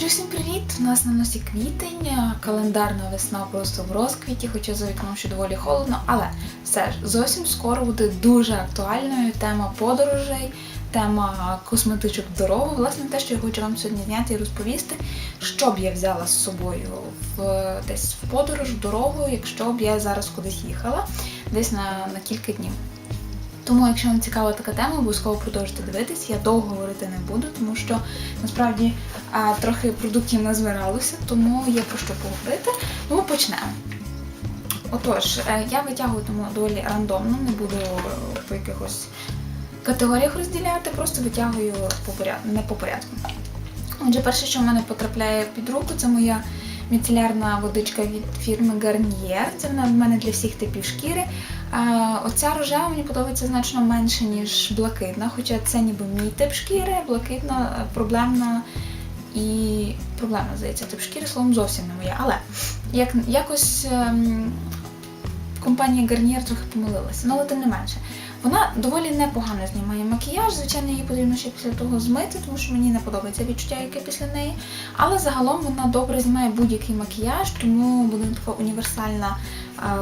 Друзі, всім привіт! У нас на носі квітень, календарна весна просто в розквіті, хоча за вікном ще доволі холодно, але все ж зовсім скоро буде дуже актуальною тема подорожей, тема косметичок дорогу. Власне, те, що я хочу вам сьогодні зняти і розповісти, що б я взяла з собою в десь в подорож, в дорогу, якщо б я зараз кудись їхала, десь на, на кілька днів. Тому, якщо вам цікава така тема, обов'язково продовжуйте дивитись. Я довго говорити не буду, тому що насправді а, трохи продуктів назбиралося, тому є про що поговорити. Тому почнемо. Отож, е, я витягуватиму доволі рандомно, не буду е, по якихось категоріях розділяти, просто витягую не по порядку. Отже, перше, що в мене потрапляє під руку, це моя міцелярна водичка від фірми Garnier. Це вона в мене для всіх типів шкіри. Оця рожева мені подобається значно менше, ніж блакитна, хоча це ніби мій тип шкіри, блакитна, е, проблемна і проблемна, здається, тип шкіри, словом, зовсім не моя. Але як, якось ем, компанія Garnier трохи помилилася, ну, але тим не менше. Вона доволі непогано знімає макіяж. Звичайно, її потрібно ще після того змити, тому що мені не подобається відчуття, яке після неї. Але загалом вона добре знімає будь-який макіяж, тому буде така універсальна,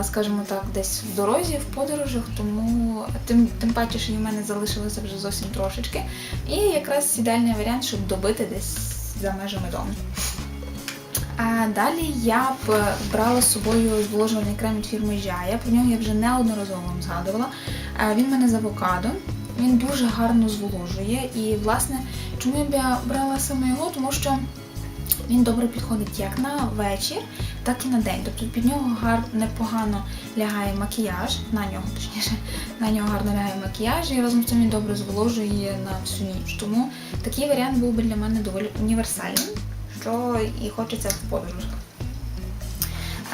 скажімо так, десь в дорозі, в подорожах. Тому тим, тим паче, що в мене залишилося вже зовсім трошечки. І якраз ідеальний варіант, щоб добити десь за межами дому. А далі я б брала з собою зволожувальний крем від фірми Жая. Про нього я вже неодноразово вам згадувала. Він в мене з авокадо. Він дуже гарно зволожує. І, власне, чому я б я брала саме його? Тому що він добре підходить як на вечір, так і на день. Тобто під нього гар... непогано лягає макіяж, на нього точніше, на нього гарно лягає макіяж, і разом з цим він добре зволожує на всю ніч. Тому такий варіант був би для мене доволі універсальним, що і хочеться в подорожах.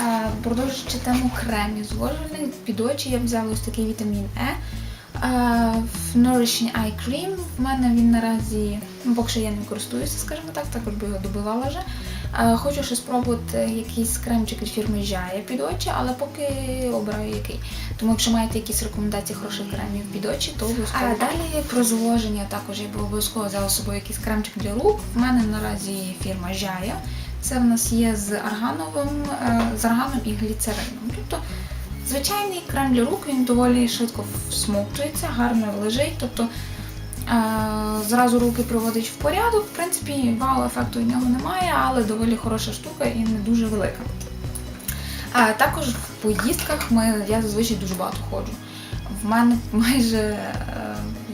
Е, Продовжуючи тему кремів зволожених, під очі я взяла ось такий вітамін Е. Е, В Nourishing Eye Cream в мене він наразі, ну поки що я не користуюся, скажімо так, також би його добивала вже. Е, Хочу ще спробувати якийсь кремчик від фірми Жая під очі, але поки обираю який. Тому якщо маєте якісь рекомендації хороших кремів під очі, то обов'язково. А далі про зволоження також я б обов'язково взяла з собою якийсь кремчик для рук. В мене наразі фірма Жая. Це в нас є з аргановим, е, з арганом і гліцерином. Тобто звичайний крем для рук він доволі швидко всмоктується, гарно лежить. Тобто зразу руки приводить в порядок. В принципі, вау-ефекту від нього немає, але доволі хороша штука і не дуже велика. А також в поїздках ми, я зазвичай дуже багато ходжу. В мене майже, е,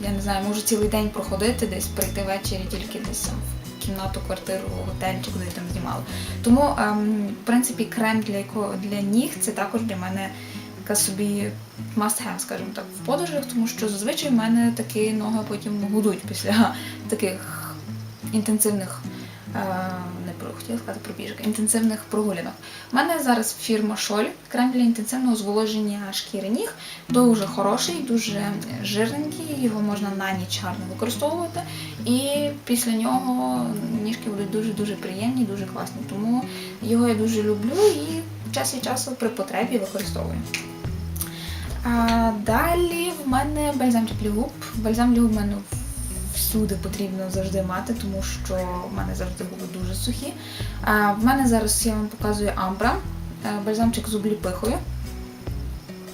я не знаю, можу цілий день проходити, десь прийти ввечері тільки десь в кімнату, квартиру, готель чи куди там знімали. Тому, ем, в принципі, крем для для ніг це також для мене така собі must have, скажімо так, в подорожах, тому що зазвичай в мене такі ноги потім гудуть після таких інтенсивних. е, Не про хотіла сказати пробіжок, інтенсивних прогулянок. У мене зараз фірма Шоль, крем для інтенсивного зволоження шкіри ніг. Дуже хороший, дуже жирненький, його можна на ніч гарно використовувати. І після нього ніжки будуть дуже-дуже приємні, дуже класні. Тому його я дуже люблю і час від часу при потребі використовую. А далі в мене бальзамчик для губ. Бальзам в мене всюди потрібно завжди мати, тому що в мене завжди губи дуже сухі. А в мене зараз я вам показую амбра, е, бальзамчик з обліпихою.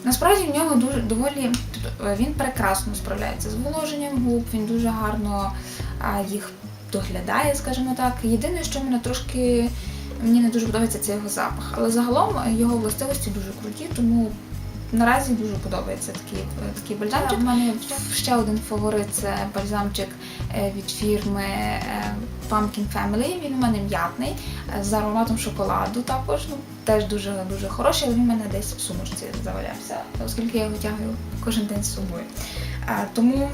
Насправді в нього дуже доволі тобто, е, він прекрасно справляється з зволоженням губ, він дуже гарно їх доглядає, скажімо так. Єдине, що мене трошки мені не дуже подобається, це його запах. Але загалом його властивості дуже круті, тому наразі дуже подобається такий, такий бальзамчик. У мене ще один фаворит це бальзамчик е, від фірми е, Pumpkin Family. Він у мене м'ятний е, з ароматом шоколаду також. Ну, теж дуже дуже хороший, але він у мене десь в сумочці завалявся, оскільки я його тягаю кожен день з собою. Е, Тому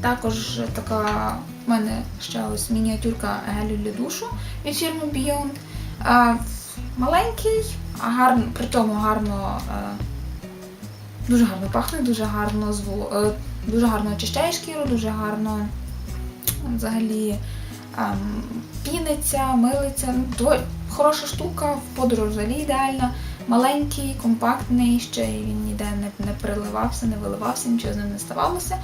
також така в мене ще ось мініатюрка гелю для душу від фірми Beyond. Е, Маленький, гарно, при тому гарно, е, дуже гарно пахне, дуже гарно е, дуже гарно очищає шкіру, дуже гарно взагалі ем, піниться, милиться. Ну, хороша штука, в подорож взагалі ідеальна. Маленький, компактний, ще він ніде не, не переливався, не виливався, нічого з ним не ставалося.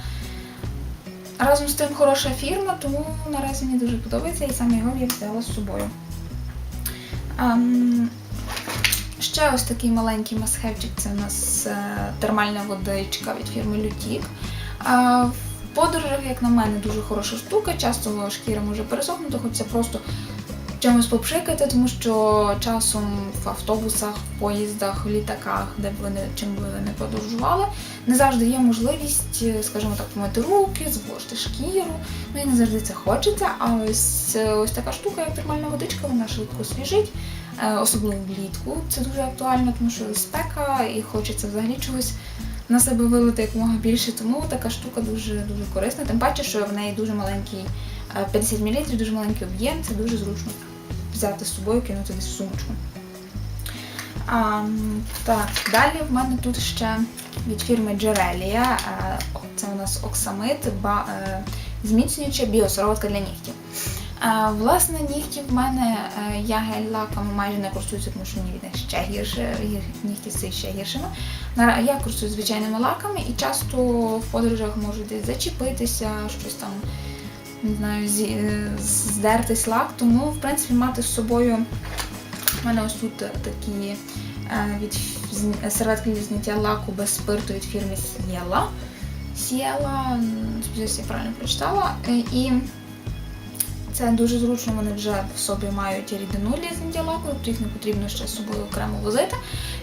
Разом з тим хороша фірма, тому наразі мені дуже подобається і саме його я взяла з собою. Ем, ще ось такий маленький масхевчик це у нас е, термальна водичка від фірми Лютік. В подорожах, як на мене, дуже хороша штука. Часто шкіра може пересохнути, хочеться просто чимось попшикати, тому що часом в автобусах, в поїздах, в літаках, де б ви не чим би ви не подорожували, не завжди є можливість, е, скажімо так, помити руки, зволожити шкіру. Ну і не завжди це хочеться. А ось е, ось така штука, як термальна водичка, вона швидко освіжить, е, особливо влітку. Це дуже актуально, тому що спека і хочеться взагалі чогось на себе вилити якомога більше. Тому така штука дуже дуже корисна. Тим паче, що в неї дуже маленький е, 50 мл, дуже маленький об'єм, це дуже зручно взяти з собою, кинути десь в сумочку. А, так, далі в мене тут ще від фірми Джерелія. е, Це у нас оксамит, ба, е, зміцнююча біосироватка для нігтів. Власне, нігті в мене е, я гель-лаками майже не користуюся, тому що мені від них ще гірше, нігті стають ще гіршими. Я користуюсь звичайними лаками і часто в подорожах можу десь зачепитися, щось там, не знаю, е, здертись лак. Тому, в принципі, мати з собою у мене ось тут такі е, від серветки для зняття лаку без спирту від фірми. Сіела, м, сподіваюся, я правильно прочитала. І це дуже зручно, вони вже в собі мають рідину для тобто їх не потрібно ще з собою окремо возити.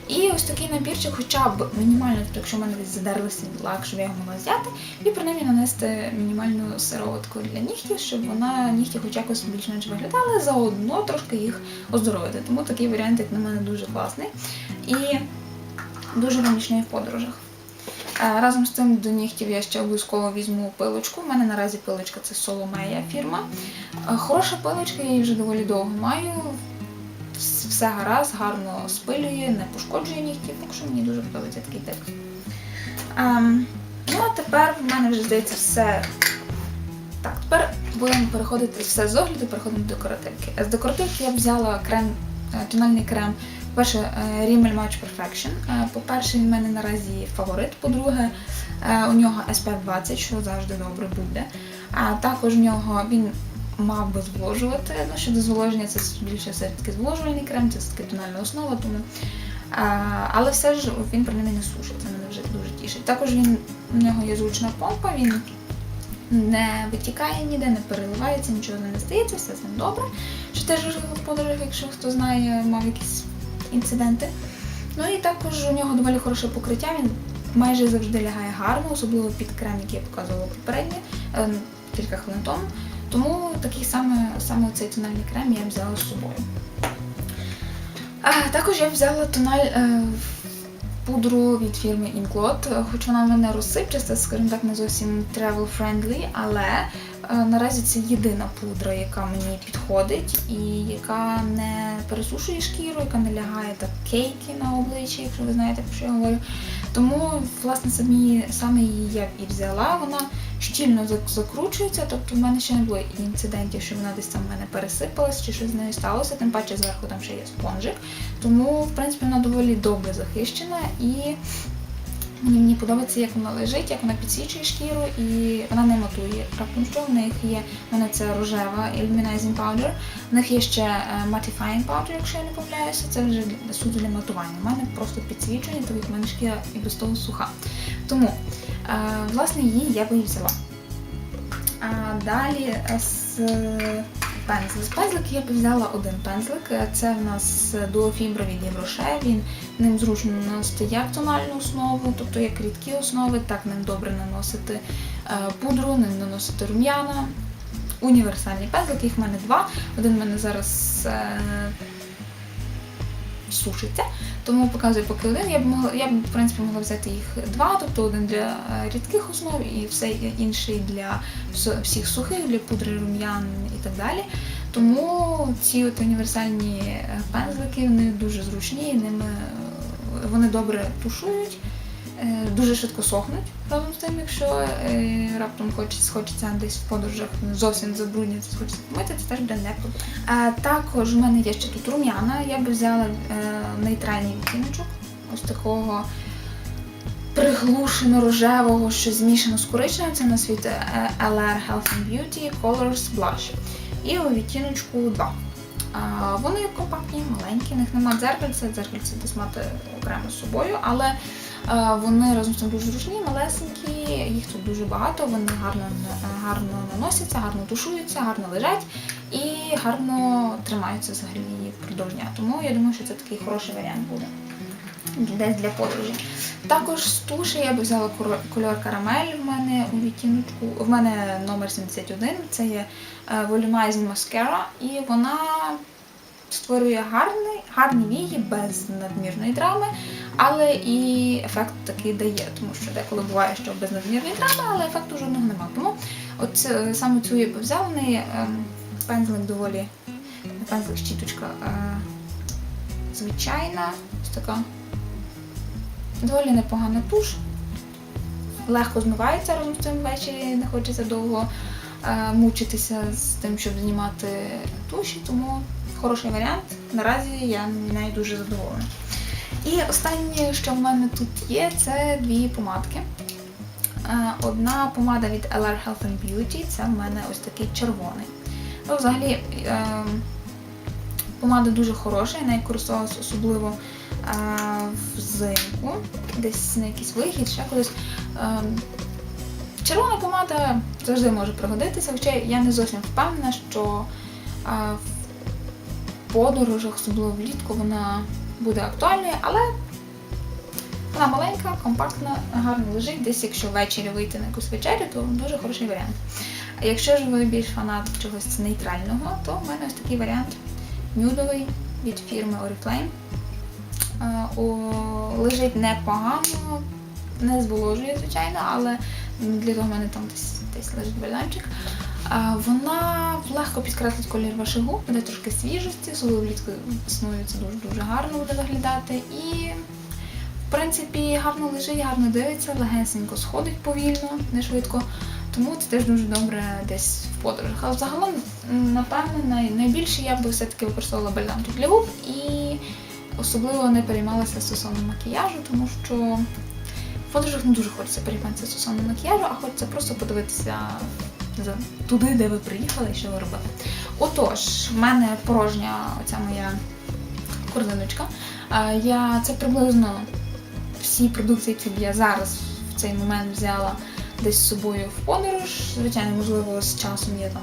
І ось такий набірчик, хоча б мінімально, тобто якщо в мене десь задерлися лак, щоб я його могла взяти, і принаймні нанести мінімальну сироватку для нігтів, щоб вона нігті хоч якось більш-менш виглядали, заодно трошки їх оздоровити. Тому такий варіант, як на мене, дуже класний і дуже помічний в подорожах. Разом з тим до нігтів я ще обов'язково візьму пилочку. У мене наразі пилочка це Соломея фірма. Хороша пилочка, я її вже доволі довго маю. Все гаразд, гарно спилює, не пошкоджує нігтів, так що мені дуже подобається такий тип. Ну а тепер в мене вже здається все. Так, тепер будемо переходити все з огляду, переходимо до декоративки. З декоративки я взяла крем, е, тональний крем. По-перше, е, Rimmel Match Perfection. Е, По-перше, він в мене наразі фаворит. По-друге, е, у нього SPF 20, що завжди добре буде. А також в нього він мав би зволожувати. Ну, щодо зволоження, це більше все-таки зволожувальний крем, це все-таки тональна основа, тому. Але все ж він принаймні не сушить, це мене вже дуже тішить. Також він, у нього є зручна помпа, він не витікає ніде, не переливається, нічого не стається, все з ним добре. Що теж важливо в подорожах, якщо хто знає, мав якісь інциденти. Ну і також у нього доволі хороше покриття, він майже завжди лягає гарно, особливо під крем, який я показувала попередньо, е, кілька хвилин тому. Тому такий саме, саме цей тональний крем я взяла з собою. А, також я взяла тональ е, пудру від фірми Inglot, хоч вона в мене розсипчаста, скажімо так, не зовсім travel friendly, але е, наразі це єдина пудра, яка мені підходить і яка не пересушує шкіру, яка не лягає так кейки на обличчя, якщо ви знаєте, про що я говорю. Тому, власне, самі, саме її я і взяла. Вона щільно закручується, тобто в мене ще не було інцидентів, що вона десь там в мене пересипалась чи щось з нею сталося, тим паче зверху там ще є спонжик. Тому, в принципі, вона доволі добре захищена і мені, подобається, як вона лежить, як вона підсвічує шкіру і вона не матує. Раптом що в них є, в мене це рожева Illuminizing Powder, в них є ще е, Mattifying Powder, якщо я не помиляюся, це вже суто для матування. У мене просто так як в мене шкіра і без того суха. Тому, е, власне, її я би і взяла. А далі з пензлик. З пензлик я б взяла один пензлик. Е, Це в нас дуофібра від Євроше. Він ним зручно наносити як тональну основу, тобто як рідкі основи, так ним добре наносити е, пудру, ним наносити рум'яна. Універсальний пензлики, їх в мене два. Один в мене зараз е, сушиться, тому показую поки один. Я б могла, я б в принципі могла взяти їх два, тобто один для е, рідких основ і все інший для всіх сухих, для пудри, рум'ян і так далі. Тому ці от універсальні е, пензлики вони дуже зручні, ними е, вони добре тушують. Е, Дуже швидко сохнуть разом з тим, якщо е, раптом хочеться, хочеться десь в подорожах зовсім забруднитися, хочеться помити, це теж буде не проблема. Також у мене є ще тут рум'яна. Я би взяла е, нейтральний відтіночок, ось такого приглушено рожевого, що змішано з коричневим. Це на світ LR Health and Beauty Colors Blush. І у відтіночку 2. А, Вони компактні, маленькі, в них немає дзеркальця, дзеркальце десь мати окремо з собою, але вони разом з тим дуже зручні, малесенькі, їх тут дуже багато, вони гарно, гарно наносяться, гарно тушуються, гарно лежать і гарно тримаються взагалі впродовж дня. Тому я думаю, що це такий хороший варіант буде десь для подорожі. Також з туші я б взяла кольор карамель в мене у відтіночку. В мене номер 71, це є е, Volumizing Mascara, і вона створює гарний, гарні вії без надмірної драми, але і ефект такий дає, тому що деколи буває, що без надмірної драми, але ефекту жодного немає. Тому от е, саме цю я взяла, в неї ем, пензлик доволі, пензлик, щіточка е, звичайна, ось така. Доволі непогана туш. Легко змивається разом з цим ввечері, не хочеться довго е, мучитися з тим, щоб знімати туші, тому хороший варіант. Наразі я нею дуже задоволена. І останнє, що в мене тут є, це дві помадки. Е, Одна помада від LR Health and Beauty, це в мене ось такий червоний. Ну, взагалі, е, помада дуже хороша, я нею користувалася особливо е, взимку, десь на якийсь вихід, ще кудись. Е, Червона помада завжди може пригодитися, хоча я не зовсім впевнена, що подорожах, особливо влітку, вона буде актуальною, але вона маленька, компактна, гарно лежить. Десь, якщо ввечері вийти на якусь вечерю, то дуже хороший варіант. А якщо ж ви більш фанат чогось нейтрального, то в мене ось такий варіант нюдовий від фірми Oriflame. Е, Лежить непогано, не зволожує, звичайно, але для того в мене там десь, десь лежить бальзамчик. Вона легко підкреслить колір ваших губ, буде трошки свіжості, особливо влітку весною це дуже-дуже гарно буде виглядати. І, в принципі, гарно лежить, гарно дивиться, легесенько сходить повільно, не швидко. Тому це теж дуже добре десь в подорожах. Але загалом, м, напевно, найбільше я би все-таки використовувала бальзамчик для губ і особливо не переймалася стосовно макіяжу, тому що в подорожах не дуже хочеться перейматися стосовно макіяжу, а хочеться просто подивитися туди, де ви приїхали що ви робили. Отож, в мене порожня оця моя корзиночка. Я це приблизно всі продукти, які я зараз в цей момент взяла десь з собою в подорож. Звичайно, можливо, з часом я там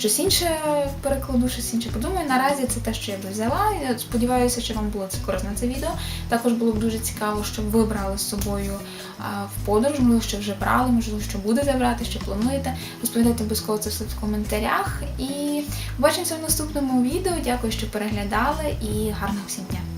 щось інше перекладу, щось інше подумаю. Наразі це те, що я би взяла. Сподіваюся, що вам було це корисно це відео. Також було б дуже цікаво, щоб ви брали з собою в подорож, можливо, що вже брали, можливо, що будете брати, що плануєте. Розповідайте обов'язково це все в коментарях. І побачимося в наступному відео. Дякую, що переглядали, і гарного всім дня!